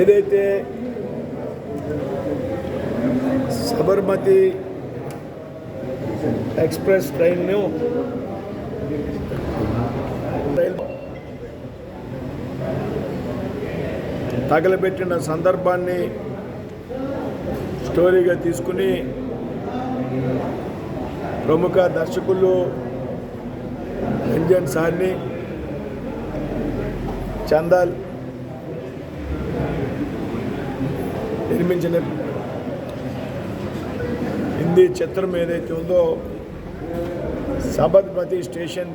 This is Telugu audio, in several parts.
ఏదైతే సబర్మతి ఎక్స్ప్రెస్ ట్రైన్ను తగలబెట్టిన సందర్భాన్ని స్టోరీగా తీసుకుని ప్రముఖ దర్శకులు రంజన్ సార్ని చందాల్ నిర్మించిన హిందీ చిత్రం ఏదైతే ఉందో సబర్మతి స్టేషన్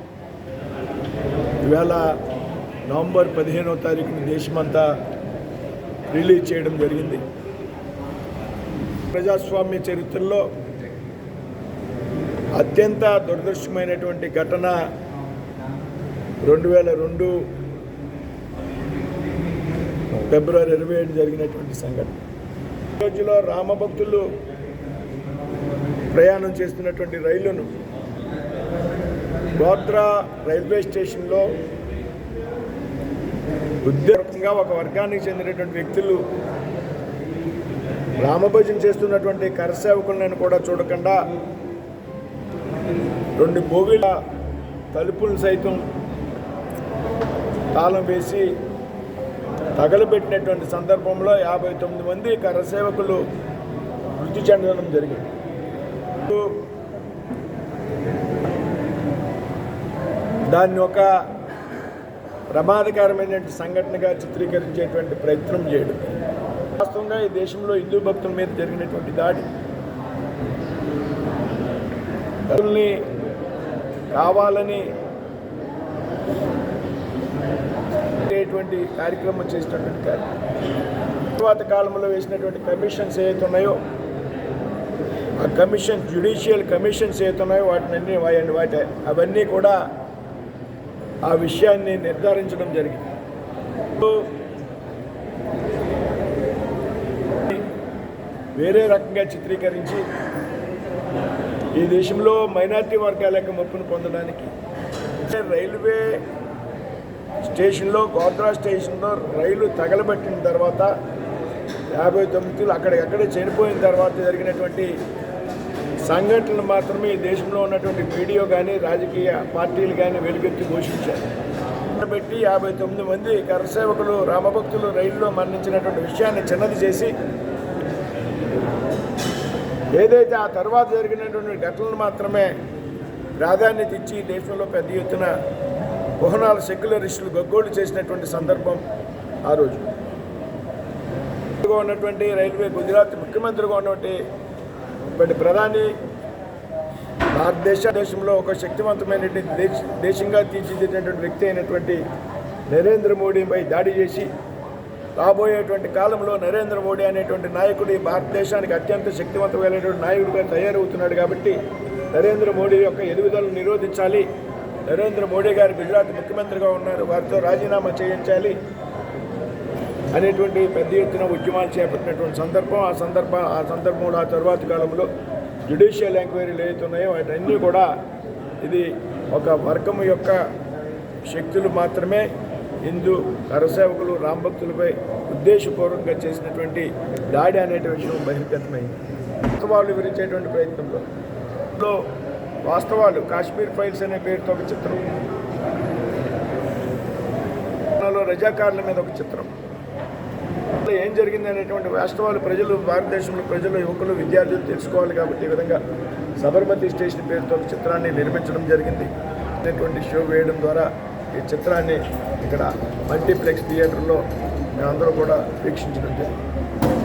ఇవాళ నవంబర్ పదిహేనవ తారీఖున దేశమంతా రిలీజ్ చేయడం జరిగింది. ప్రజాస్వామ్య చరిత్రలో అత్యంత దురదృష్టమైనటువంటి ఘటన రెండు వేల రెండు ఫిబ్రవరి ఇరవై ఏడు జరిగినటువంటి సంఘటన. రోజులో రామభక్తులు ప్రయాణం చేస్తున్నటువంటి రైలును గోత్రా రైల్వే స్టేషన్లో ఉద్యోగంగా ఒక వర్గానికి చెందినటువంటి వ్యక్తులు రామభజన చేస్తున్నటువంటి కరసేవకులను కూడా చూడకుండా రెండు బోగిల తలుపులు సైతం తాళం వేసి తగలబెట్టినటువంటి సందర్భంలో యాభై తొమ్మిది మంది కరసేవకులు మృతి చెందడం జరిగింది. దాన్ని ఒక ప్రమాదకరమైనటువంటి సంఘటనగా చిత్రీకరించేటువంటి ప్రయత్నం చేయడం. వాస్తవంగా ఈ దేశంలో హిందూ భక్తుల మీద జరిగినటువంటి దాడి. కావాలని అయ్యేటువంటి కార్యక్రమం చేసినటువంటి కార్యక్రమం తర్వాత కాలంలో వేసినటువంటి కమిషన్స్ ఏవైతున్నాయో ఆ కమిషన్ జ్యుడిషియల్ కమిషన్స్ ఏవైతున్నాయో వాటిని వాటి వాటి అవన్నీ కూడా ఆ విషయాన్ని నిర్ధారించడం జరిగింది. వేరే రకంగా చిత్రీకరించి ఈ దేశంలో మైనార్టీ వర్గాల యొక్క ముప్పును పొందడానికి రైల్వే స్టేషన్లో గోద్రా స్టేషన్లో రైలు తగలబెట్టిన తర్వాత యాభై తొమ్మిదిలు అక్కడికక్కడే చనిపోయిన తర్వాత జరిగినటువంటి సంఘటనలు మాత్రమే ఈ దేశంలో ఉన్నటువంటి మీడియా కానీ రాజకీయ పార్టీలు కానీ వెలుగెత్తి ఘోషించారు పెట్టి యాభై తొమ్మిది మంది కరసేవకులు రామభక్తులు రైల్లో మరణించినటువంటి విషయాన్ని చిన్నది చేసి ఏదైతే ఆ తర్వాత జరిగినటువంటి ఘటనలు మాత్రమే ప్రాధాన్యత ఇచ్చి దేశంలో పెద్ద ఎత్తున కుహనాల సెక్యులరిస్టులు గగ్గోలు చేసినటువంటి సందర్భం ఆ రోజు. ఉన్నటువంటి రైల్వే గుజరాత్ ముఖ్యమంత్రిగా ఉన్నటువంటి ప్రధాని భారతదేశ దేశంలో ఒక శక్తివంతమైనటువంటి దేశ దేశంగా తీర్చిదిద్దినటువంటి వ్యక్తి అయినటువంటి నరేంద్ర మోడీపై దాడి చేసి రాబోయేటువంటి కాలంలో నరేంద్ర మోడీ అనేటువంటి నాయకుడు ఈ భారతదేశానికి అత్యంత శక్తివంతమైనటువంటి నాయకుడిగా తయారవుతున్నాడు కాబట్టి నరేంద్ర మోడీ యొక్క ఎదుగుదలను నిరోధించాలి. నరేంద్ర మోడీ గారు గుజరాత్ ముఖ్యమంత్రిగా ఉన్నారు. వారితో రాజీనామా చేయించాలి అనేటువంటి పెద్ద ఎత్తున ఉద్యమాలు చేపట్టినటువంటి సందర్భం ఆ సందర్భ ఆ సందర్భంలో ఆ తర్వాత కాలంలో జ్యుడిషియల్ ఎంక్వైరీలు ఏవైతున్నాయో వాటన్నీ కూడా ఇది ఒక వర్గం యొక్క శక్తులు మాత్రమే. హిందూ కరసేవకులు రామభక్తులపై ఉద్దేశపూర్వకంగా చేసినటువంటి దాడి అనేటువంటి విషయం బహిర్గతమైంది. వాస్తవాలు వివరించేటువంటి ప్రయత్నంలో. వాస్తవాలు కాశ్మీర్ ఫైల్స్ అనే పేరుతో ఒక చిత్రం. రజాకారుల మీద ఒక చిత్రం. అసలు ఏం జరిగింది అనేటువంటి వాస్తవాలు ప్రజలు భారతదేశంలో ప్రజలు యువకులు విద్యార్థులు తెలుసుకోవాలి కాబట్టి ఈ విధంగా సబర్మతి స్టేషన్ పేరుతో ఒక చిత్రాన్ని నిర్మించడం జరిగింది. అనేటువంటి షో వేయడం ద్వారా ఈ చిత్రాన్ని ఇక్కడ మల్టీప్లెక్స్ థియేటర్లో మేమందరూ కూడా వీక్షించడం జరిగింది.